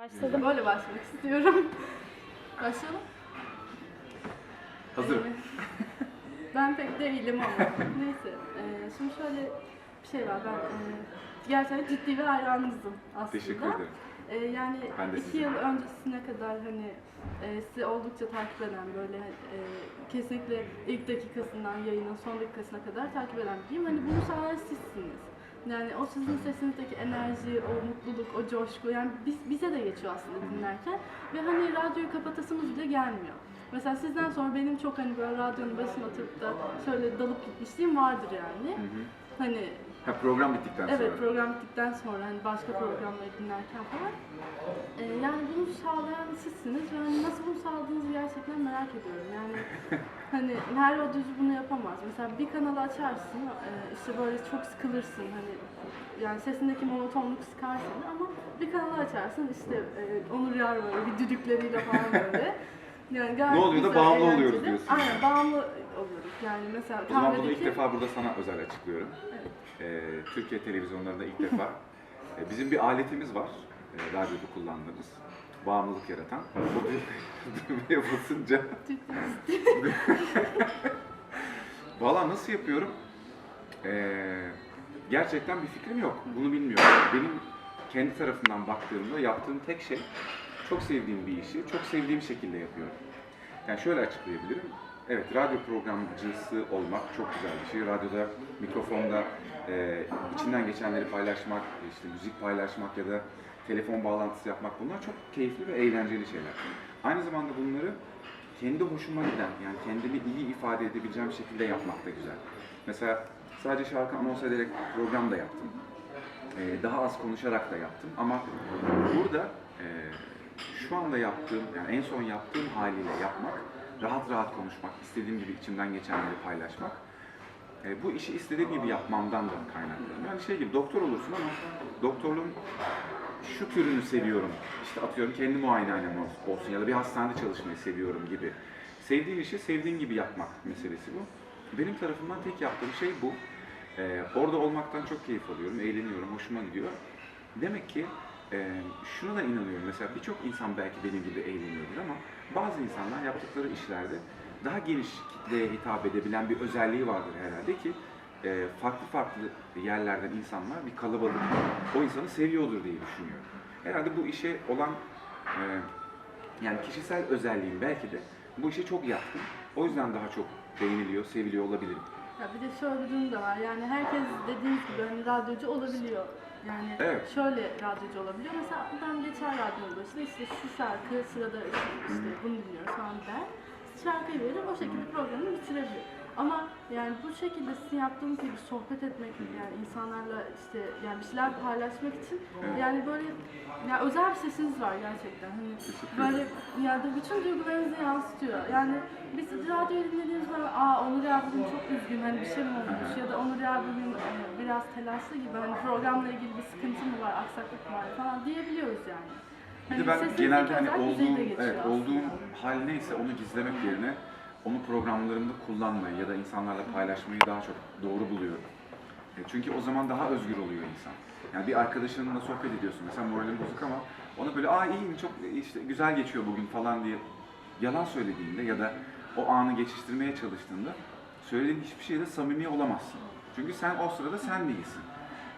Başladım. Böyle başlamak istiyorum. Başlayalım. Hazırım. Ee, ben pek değilim ama neyse. Ee, şimdi şöyle bir şey var. Ben e, gerçekten ciddi bir hayranınızım aslında. Teşekkür ederim. Ee, yani Ben de iki sizin. yıl öncesine kadar hani e, sizi oldukça takip eden böyle e, kesinlikle ilk dakikasından yayının son dakikasına kadar takip eden biriyim. Hani bunu sağlayan sizsiniz. Yani o sizin sesinizdeki enerji, o mutluluk, o coşku yani biz, bize de geçiyor aslında dinlerken ve hani radyoyu kapatasımız bile gelmiyor. Mesela sizden sonra benim çok hani böyle radyonun başına oturup da şöyle dalıp gitmişliğim vardır yani. Hı hı. Hani Ha, program bittikten sonra. Evet program bittikten sonra hani başka programları dinlerken falan. Ee, yani bunu sağlayan sizsiniz ve hani nasıl bunu sağladığınızı gerçekten merak ediyorum. Yani hani her radyocu bunu yapamaz. Mesela bir kanalı açarsın e, işte böyle çok sıkılırsın hani yani sesindeki monotonluk sıkar seni ama bir kanalı açarsın işte e, Onur Yar böyle bir düdükleriyle falan böyle. Yani gayet Ne oluyor da güzel, bağımlı eğlenceli. oluyoruz diyorsun. Aynen bağımlı oluyoruz. Yani mesela O zaman bunu ilk kahvedeki- defa burada sana özel açıklıyorum. Evet. Ee, Türkiye televizyonlarında ilk defa e, bizim bir aletimiz var. E, radyoda kullandığımız. Bağımlılık yaratan. Bu düğmeye basınca Valla nasıl yapıyorum? Ee, gerçekten bir fikrim yok. Bunu bilmiyorum. Benim kendi tarafından baktığımda yaptığım tek şey çok sevdiğim bir işi çok sevdiğim şekilde yapıyorum. Yani şöyle açıklayabilirim. Evet, radyo programcısı olmak çok güzel bir şey. Radyoda, mikrofonda e, içinden geçenleri paylaşmak, işte müzik paylaşmak ya da telefon bağlantısı yapmak bunlar çok keyifli ve eğlenceli şeyler. Aynı zamanda bunları kendi hoşuma giden, yani kendimi iyi ifade edebileceğim şekilde yapmak da güzel. Mesela sadece şarkı anons ederek program da yaptım. Ee, daha az konuşarak da yaptım ama burada e, şu anda yaptığım, yani en son yaptığım haliyle yapmak, rahat rahat konuşmak, istediğim gibi içimden geçenleri paylaşmak, e, bu işi istediğim gibi yapmamdan da kaynaklanıyor. Yani şey gibi doktor olursun ama doktorluğun şu türünü seviyorum. İşte atıyorum kendi muayenehanem olsun ya da bir hastanede çalışmayı seviyorum gibi. Sevdiğin işi sevdiğin gibi yapmak meselesi bu. Benim tarafımdan tek yaptığım şey bu. Ee, orada olmaktan çok keyif alıyorum, eğleniyorum, hoşuma gidiyor. Demek ki e, şuna da inanıyorum. Mesela birçok insan belki benim gibi eğleniyordur ama bazı insanlar yaptıkları işlerde daha geniş kitleye hitap edebilen bir özelliği vardır herhalde ki e, farklı farklı yerlerden insanlar bir kalabalık o insanı seviyordur diye düşünüyorum. Herhalde bu işe olan e, yani kişisel özelliğim belki de bu işe çok yatkın. O yüzden daha çok beğeniliyor, seviliyor olabilirim. Ya bir de şöyle bir durum da var. Yani herkes dediğiniz gibi hani radyocu olabiliyor. Yani Evet. şöyle radyocu olabiliyor. Mesela ben geçer radyonun başında işte şu şarkı sırada işte bunu dinliyoruz falan der. Şarkıyı verir o şekilde programı bitirebilir. Ama yani bu şekilde sizin yaptığınız gibi sohbet etmek yani insanlarla işte yani bir şeyler paylaşmak için yani böyle ya özel bir sesiniz var gerçekten. Hani böyle yani bütün duygularınızı yansıtıyor. Yani biz radyoyu dinlediğimiz zaman aa Onur bugün çok üzgün hani bir şey mi olmuş ya da Onur ya bugün e, biraz telaşlı gibi hani programla ilgili bir sıkıntı mı var, aksaklık mı var falan diyebiliyoruz yani. Bir Hani de ben sesinizdeki genelde hani olduğum, evet, olduğum hal neyse onu gizlemek yerine onu programlarımda kullanmayı ya da insanlarla paylaşmayı daha çok doğru buluyorum. E, Çünkü o zaman daha özgür oluyor insan. Yani bir arkadaşınla sohbet ediyorsun mesela moralin bozuk ama ona böyle aa iyiyim çok işte güzel geçiyor bugün falan diye yalan söylediğinde ya da o anı geçiştirmeye çalıştığında söylediğin hiçbir şeyde samimi olamazsın. Çünkü sen o sırada sen değilsin.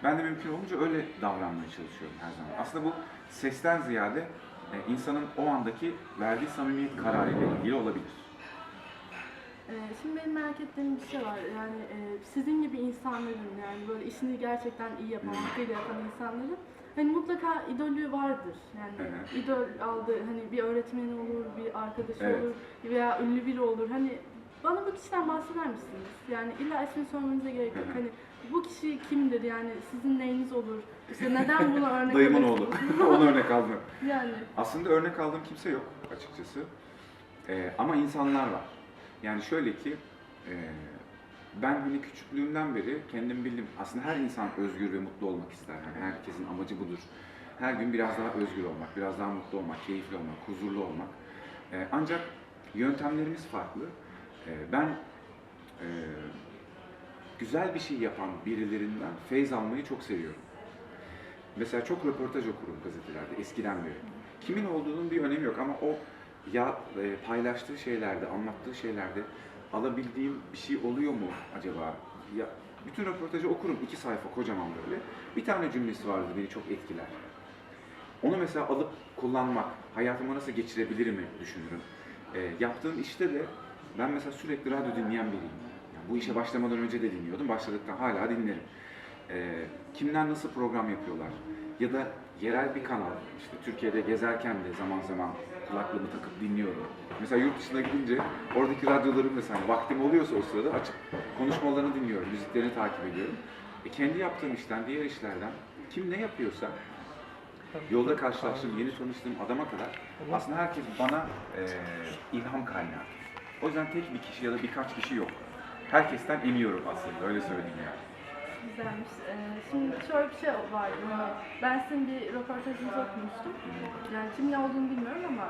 Ben de mümkün olunca öyle davranmaya çalışıyorum her zaman. Aslında bu sesten ziyade e, insanın o andaki verdiği samimiyet kararıyla ilgili olabilir. Ee, şimdi benim merak ettiğim bir şey var. Yani e, sizin gibi insanların yani böyle işini gerçekten iyi yapan, hakkıyla yapan insanların hani mutlaka idolü vardır. Yani idol aldı hani bir öğretmen olur, bir arkadaş Evet. olur veya ünlü biri olur. Hani bana bu kişiden bahseder misiniz? Yani illa ismini söylemenize gerek yok. Hani bu kişi kimdir? Yani sizin neyiniz olur? İşte neden buna örnek Dayımın oğlu. Onu örnek aldım. Yani Aslında örnek aldığım kimse yok açıkçası. Ee, ama insanlar var. Yani şöyle ki e, ben hani küçüklüğümden beri kendim bildim. Aslında her insan özgür ve mutlu olmak ister. Yani herkesin amacı budur. Her gün biraz daha özgür olmak, biraz daha mutlu olmak, keyifli olmak, huzurlu olmak. Ee, ancak yöntemlerimiz farklı. Ee, ben e, güzel bir şey yapan birilerinden feyz almayı çok seviyorum. Mesela çok röportaj okurum gazetelerde eskiden beri. kimin olduğunun bir önemi yok ama o ya e, paylaştığı şeylerde, anlattığı şeylerde alabildiğim bir şey oluyor mu acaba? Ya bütün röportajı okurum iki sayfa kocaman böyle. Bir tane cümlesi vardı beni çok etkiler. Onu mesela alıp kullanmak, hayatıma nasıl geçirebilirim düşünürüm. E, yaptığım işte de ben mesela sürekli radyo dinleyen biriyim. Yani bu işe başlamadan önce de dinliyordum, başladıktan hala dinlerim. E, kimler nasıl program yapıyorlar? Ya da yerel bir kanal, işte Türkiye'de gezerken de zaman zaman kulaklığımı takıp dinliyorum. Mesela yurt dışına gidince oradaki radyoların mesela vaktim oluyorsa o sırada açıp konuşmalarını dinliyorum, müziklerini takip ediyorum. E, kendi yaptığım işten, diğer işlerden kim ne yapıyorsa yolda karşılaştığım, yeni tanıştığım adama kadar aslında herkes bana e, ilham kaynağı. O yüzden tek bir kişi ya da birkaç kişi yok. Herkesten emiyorum aslında, öyle söyleyeyim yani. Güzelmiş. Ee, şimdi şöyle bir şey vardı. Hani ben sizin bir röportajınızı okumuştum. Yani kimin olduğunu bilmiyorum ama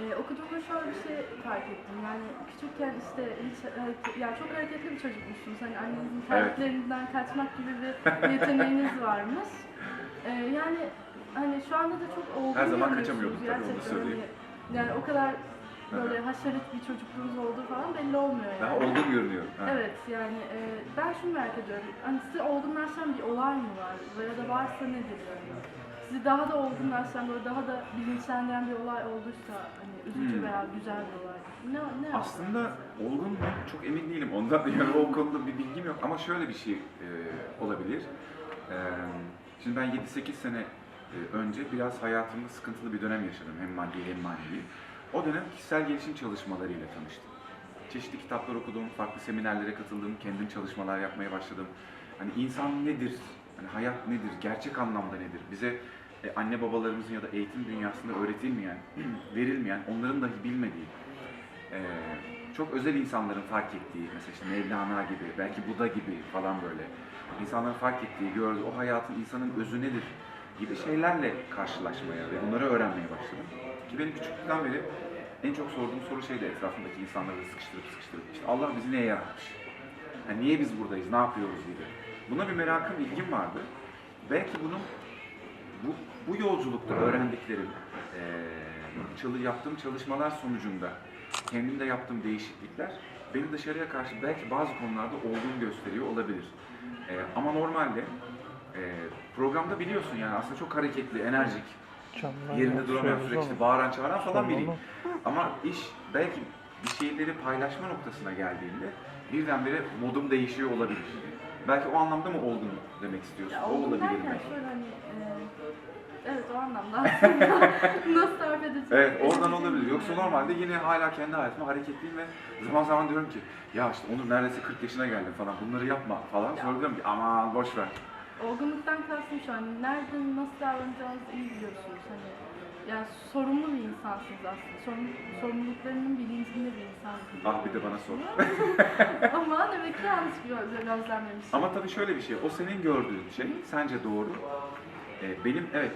e, okuduğumda şöyle bir şey fark ettim. Yani küçükken işte hiç hareket, yani çok hareketli bir çocukmuşsunuz. Hani annenizin terliklerinden kaçmak gibi bir yeteneğiniz varmış. Ee, yani hani şu anda da çok olgun Her zaman kaçamıyorduk tabii, onu söyleyeyim. Hani, yani o kadar böyle haşerit bir çocukluğunuz olduğu falan belli olmuyor yani. Daha olgun görünüyor. Ha. Evet yani e, ben şunu merak ediyorum. Hani sizi olgunlaşan bir olay mı var? Ya da varsa nedir yani? Sizi daha da olgunlaşan, böyle daha da bilinçlendiren bir olay olduysa, hani üzücü Hmm. veya güzel bir olay. Ne, ne Aslında olgun mu? Çok emin değilim. Ondan yani o konuda bir bilgim yok. Ama şöyle bir şey e, olabilir. E, şimdi ben 7-8 sene e, önce biraz hayatımda sıkıntılı bir dönem yaşadım. Hem maddi hem manevi. O dönem kişisel gelişim çalışmalarıyla tanıştım. Çeşitli kitaplar okudum, farklı seminerlere katıldım, kendim çalışmalar yapmaya başladım. Hani insan nedir, hani hayat nedir, gerçek anlamda nedir? Bize e, anne babalarımızın ya da eğitim dünyasında öğretilmeyen, verilmeyen, onların dahi bilmediği, e, çok özel insanların fark ettiği, mesela işte Mevlana gibi, belki Buda gibi falan böyle insanların fark ettiği, gördüğü, o hayatın insanın özü nedir gibi şeylerle karşılaşmaya ve bunları öğrenmeye başladım. Ki benim küçüklükten beri en çok sorduğum soru şeydi etrafımdaki insanları sıkıştırıp sıkıştırıp işte Allah bizi neye yaratmış? Yani niye biz buradayız, ne yapıyoruz gibi. Buna bir merakım, ilgim vardı. Belki bunun bu, bu yolculukta öğrendiklerim, eee, çalı, yaptığım çalışmalar sonucunda kendimde yaptığım değişiklikler beni dışarıya karşı belki bazı konularda olgun gösteriyor olabilir. Eee, ama normalde eee, programda biliyorsun yani aslında çok hareketli, enerjik, yerinde duramayan sürekli bağıran çağıran falan biriyim. Ama iş belki bir şeyleri paylaşma noktasına geldiğinde birdenbire modum değişiyor olabilir. Belki o anlamda mı olgun demek istiyorsun? Ya o olabilir derken belki. şöyle hani, e, evet o anlamda aslında nasıl tarif edeceğim? Evet oradan olabilir. Yoksa normalde yine hala kendi hayatıma hareketliyim ve zaman zaman diyorum ki ya işte Onur neredeyse 40 yaşına geldin falan bunları yapma falan. Sonra diyorum ki aman boş ver. Olgunluktan kastım şu an nerede nasıl davranacağınızı iyi biliyorsunuz. Hani yani sorumlu bir insansınız aslında. Sorumlu, sorumluluklarının bilincinde bir insansınız. Ah bir de bana sor. Ama demek ki yanlış bir gözle- gözlemlemişim. Ama tabii şöyle bir şey, o senin gördüğün şey sence doğru. Ee, benim evet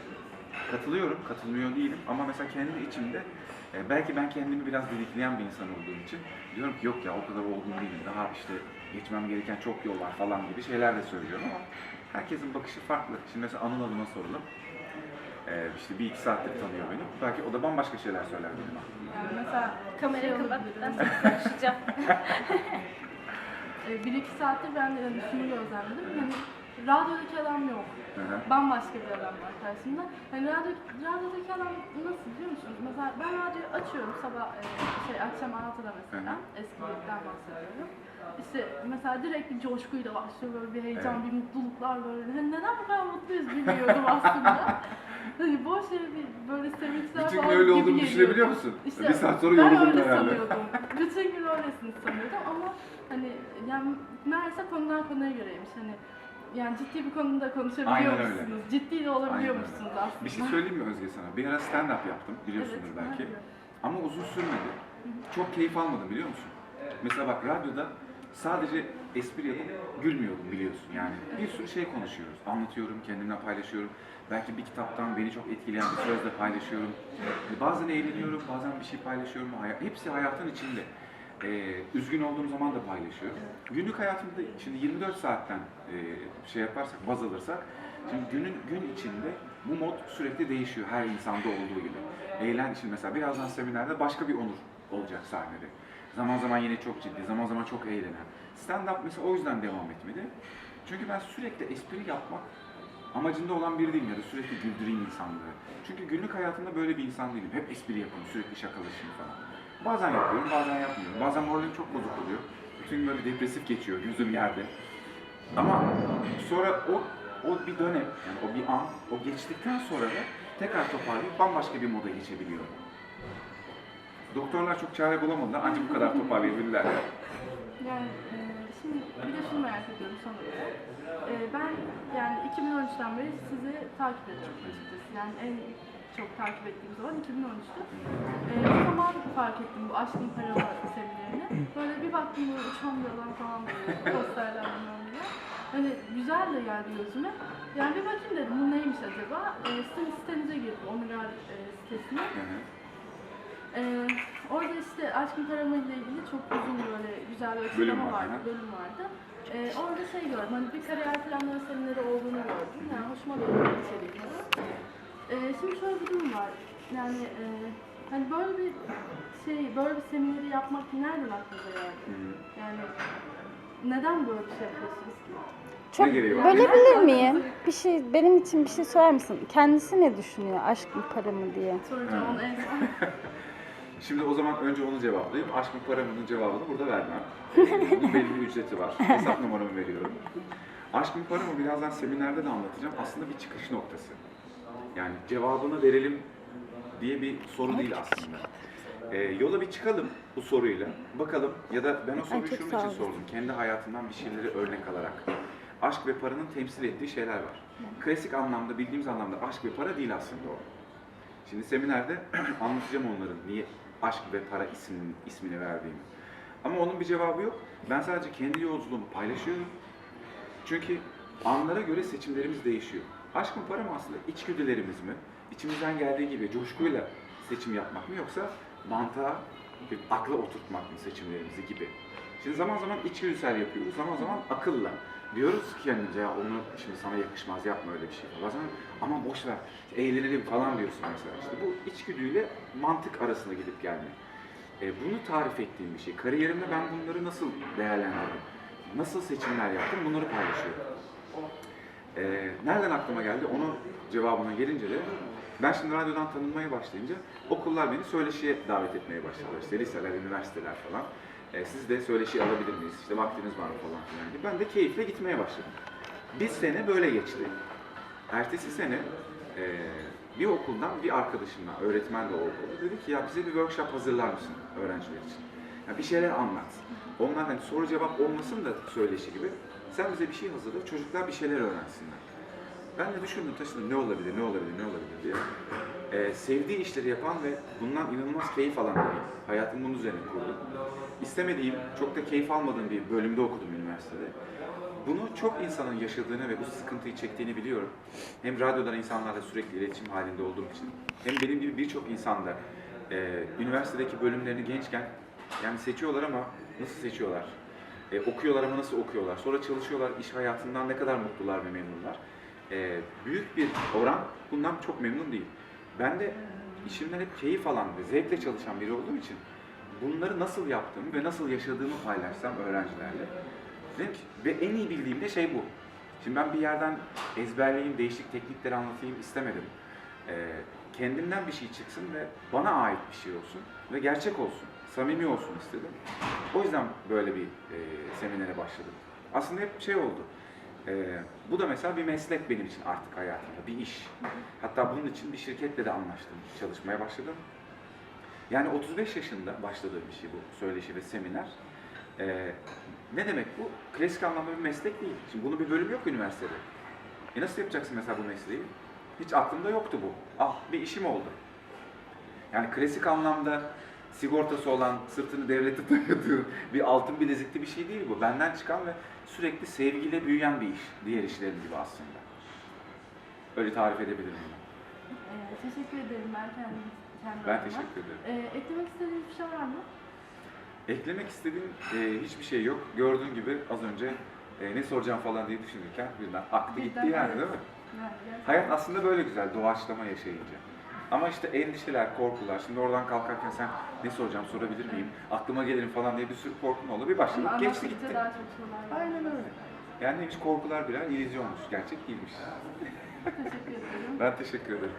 katılıyorum, katılmıyor değilim ama mesela kendi içimde e, belki ben kendimi biraz didikleyen bir insan olduğum için diyorum ki yok ya o kadar olgun değilim, daha işte geçmem gereken çok yol var falan gibi şeyler de söylüyorum ama herkesin bakışı farklı. Şimdi mesela Anıl Hanım'a soralım. Ee, işte bir iki saattir tanıyor beni. Belki o da bambaşka şeyler söyler benim aklıma. Yani mesela Kamerayı şey kapat, olabilir. ben sana konuşacağım. E, bir iki saattir ben de hani gözlemledim. Hani radyodaki adam yok. Hı hı. Bambaşka bir adam var karşımda. Hani radyo, radyodaki adam nasıl biliyor musunuz? Mesela ben radyoyu açıyorum sabah e, şey akşam 6'da mesela. Hı Eskilikten bahsediyorum. İşte mesela direkt bir coşkuyla başlıyor böyle bir heyecan, Evet. bir mutluluklar böyle. Hani neden bu kadar mutluyuz bilmiyordum aslında. hani boş yere bir böyle sevinçler Bütün falan öyle gibi olduğunu geliyordu. düşünebiliyor musun? İşte bir saat sonra ben yoruldum öyle herhalde. sanıyordum. Bütün gün öylesini sanıyordum ama hani yani meğerse konudan konuya göreymiş. Hani yani ciddi bir konuda Aynen öyle. musunuz? Ciddi de olabiliyor Aynen öyle. musunuz aslında? Bir şey söyleyeyim mi Özge sana? Bir ara stand-up yaptım, biliyorsundur Evet, belki. biliyorum. Ama uzun sürmedi. Çok keyif almadım biliyor musun? Mesela bak radyoda sadece espri yapıp gülmüyordum biliyorsun yani. Bir sürü şey konuşuyoruz. Anlatıyorum, kendimle paylaşıyorum. Belki bir kitaptan beni çok etkileyen bir sözle paylaşıyorum. E, Bazen eğleniyorum, bazen bir şey paylaşıyorum. Hay- Hepsi hayatın içinde. Ee, üzgün olduğum zaman da paylaşıyorum. Günlük hayatımda şimdi 24 saatten e, şey yaparsak, baz alırsak Şimdi günün gün içinde bu mod sürekli değişiyor her insanda olduğu gibi. Eğlen şimdi mesela birazdan seminerde başka bir Onur olacak sahnede. Zaman zaman yine çok ciddi, zaman zaman çok eğlenen. Stand-up mesela o yüzden devam etmedi. Çünkü ben sürekli espri yapmak amacında olan biri değilim ya da sürekli güldüreyim insanları. Çünkü günlük hayatımda böyle bir insan değilim. Hep espri yapayım, sürekli şakalaşayım falan. Bazen yapıyorum, bazen yapmıyorum. Bazen moralim çok bozuk oluyor. Bütün böyle depresif geçiyor, gözüm yerde. Ama sonra o o bir dönem, yani o bir an, o geçtikten sonra da tekrar toparlayıp bambaşka bir moda geçebiliyorum. Doktorlar çok çare bulamadılar ancak bu kadar toparlayabilirler. Yani e, şimdi bir de şunu merak ediyorum son olarak. E, ben yani 2013'ten beri sizi takip ediyorum açıkçası. Yani en çok takip ettiğim zaman 2013'tü. E, o zaman fark ettim bu aşkın paralı seminerini. Böyle bir baktım böyle uçan bir adam falan böyle posterler bilmem ne. Hani güzel de geldi gözüme. Yani bir bakayım dedim bu neymiş acaba? E, sizin sitenize girdim, Omegar e, sitesine. Ee, orada işte aşkın karama ile ilgili çok uzun böyle güzel bir açıklama Bölüm vardı, bölüm vardı. Ee, orada şey gördüm, hani bir kariyer planları semineri olduğunu gördüm. Yani hoşuma da gitti içerikleri. Ee, şimdi şöyle bir durum var. Yani e, hani böyle bir şey, böyle bir semineri yapmak nereden aklınıza geldi? Hı. Yani neden böyle bir şey yapıyorsunuz ki? Çok Ne gereği var? bölebilir miyim? Bir şey benim için bir şey söyler misin? Kendisi ne düşünüyor aşk mı para mı diye? Soracağım onu en son. Şimdi o zaman önce onu cevaplayayım. Aşkın paramının cevabını burada vermem. Ee, Bunun belli bir ücreti var. Hesap numaramı veriyorum. Aşkın paramı birazdan seminerde de anlatacağım. Aslında bir çıkış noktası. Yani cevabını verelim diye bir soru değil aslında. Ee, yola bir çıkalım bu soruyla. Bakalım ya da ben o soruyu şunun için sordum. Kendi hayatımdan bir şeyleri örnek alarak. Aşk ve paranın temsil ettiği şeyler var. Klasik anlamda, bildiğimiz anlamda aşk ve para değil aslında o. Şimdi seminerde anlatacağım onların niye aşk ve para ismini, ismini verdiğimi. Ama onun bir cevabı yok. Ben sadece kendi yolculuğumu paylaşıyorum. Çünkü anlara göre seçimlerimiz değişiyor. Aşk mı para mı aslında içgüdülerimiz mi? İçimizden geldiği gibi coşkuyla seçim yapmak mı yoksa mantığa, bir akla oturtmak mı seçimlerimizi gibi. Şimdi zaman zaman içgüdüsel yapıyoruz, zaman zaman akılla. Diyoruz ki kendimize ya onu şimdi sana yakışmaz yapma öyle bir şey. Bazen ama boş ver eğlenelim falan diyorsun mesela. İşte bu içgüdüyle mantık arasında gidip gelme. E, bunu tarif ettiğim bir şey. Kariyerimde ben bunları nasıl değerlendirdim? Nasıl seçimler yaptım? Bunları paylaşıyorum. E, nereden aklıma geldi? Onun cevabına gelince de ben şimdi radyodan tanınmaya başlayınca okullar beni söyleşiye davet etmeye başladılar. İşte liseler, üniversiteler falan. E, siz de söyleşi alabilir miyiz? İşte vaktiniz var mı falan filan gibi. Ben de keyifle gitmeye başladım. Bir sene böyle geçti. Ertesi sene e, bir okuldan bir arkadaşımla, öğretmen de o dedi ki ya bize bir workshop hazırlar mısın öğrenciler için? Ya bir şeyler anlat. Onlar hani soru cevap olmasın da söyleşi gibi. Sen bize bir şey hazırla, çocuklar bir şeyler öğrensinler. Ben de düşündüm taşındım ne olabilir, ne olabilir, ne olabilir diye. Ee, sevdiği işleri yapan ve bundan inanılmaz keyif alan biri. Hayatımı bunun üzerine kurdum. İstemediğim, çok da keyif almadığım bir bölümde okudum üniversitede. Bunu çok insanın yaşadığını ve bu sıkıntıyı çektiğini biliyorum. Hem radyodan insanlarla sürekli iletişim halinde olduğum için, hem benim gibi birçok insan da e, üniversitedeki bölümlerini gençken yani seçiyorlar ama nasıl seçiyorlar? E, okuyorlar ama nasıl okuyorlar? Sonra çalışıyorlar, iş hayatından ne kadar mutlular ve memnunlar? E, büyük bir oran bundan çok memnun değil. Ben de işimden hep keyif alan ve zevkle çalışan biri olduğum için bunları nasıl yaptığımı ve nasıl yaşadığımı paylaşsam öğrencilerle. Dedim ki, ve en iyi bildiğim de şey bu. Şimdi ben bir yerden ezberleyeyim, değişik teknikleri anlatayım istemedim. Ee, kendimden bir şey çıksın ve bana ait bir şey olsun ve gerçek olsun, samimi olsun istedim. O yüzden böyle bir e, seminere başladım. Aslında hep şey oldu. Ee, bu da mesela bir meslek benim için artık hayatımda, bir iş. Hatta bunun için bir şirketle de anlaştım, çalışmaya başladım. Yani 35 yaşında başladığım bir şey bu söyleşi ve seminer. Ee, ne demek bu? Klasik anlamda bir meslek değil. Şimdi bunun bir bölümü yok üniversitede. E nasıl yapacaksın mesela bu mesleği? Hiç aklımda yoktu bu. Ah bir işim oldu. Yani klasik anlamda sigortası olan, sırtını devlete dayadığı bir altın bilezikli bir şey değil bu. Benden çıkan ve sürekli sevgiyle büyüyen bir iş. Diğer işlerin gibi aslında. Öyle tarif edebilirim bunu. Ee, teşekkür ederim ben kendim. kendi Ben teşekkür ederim. Ee, eklemek istediğiniz bir şey var mı? Eklemek istediğim e, hiçbir şey yok. Gördüğün gibi az önce e, ne soracağım falan diye düşünürken birden aktı gitti Birden, yani evet. değil mi? Yani. Hayat aslında böyle güzel, doğaçlama yaşayınca. Ama işte endişeler, korkular, şimdi oradan kalkarken sen ne soracağım, sorabilir miyim, aklıma gelirim falan diye bir sürü korkun oldu. Bir Ama başladık, geçti anlattıkça gitti. daha çok sorular. Aynen öyle. Yani neymiş korkular birer illüzyonmuş, gerçek değilmiş. Teşekkür ederim. Ben teşekkür ederim.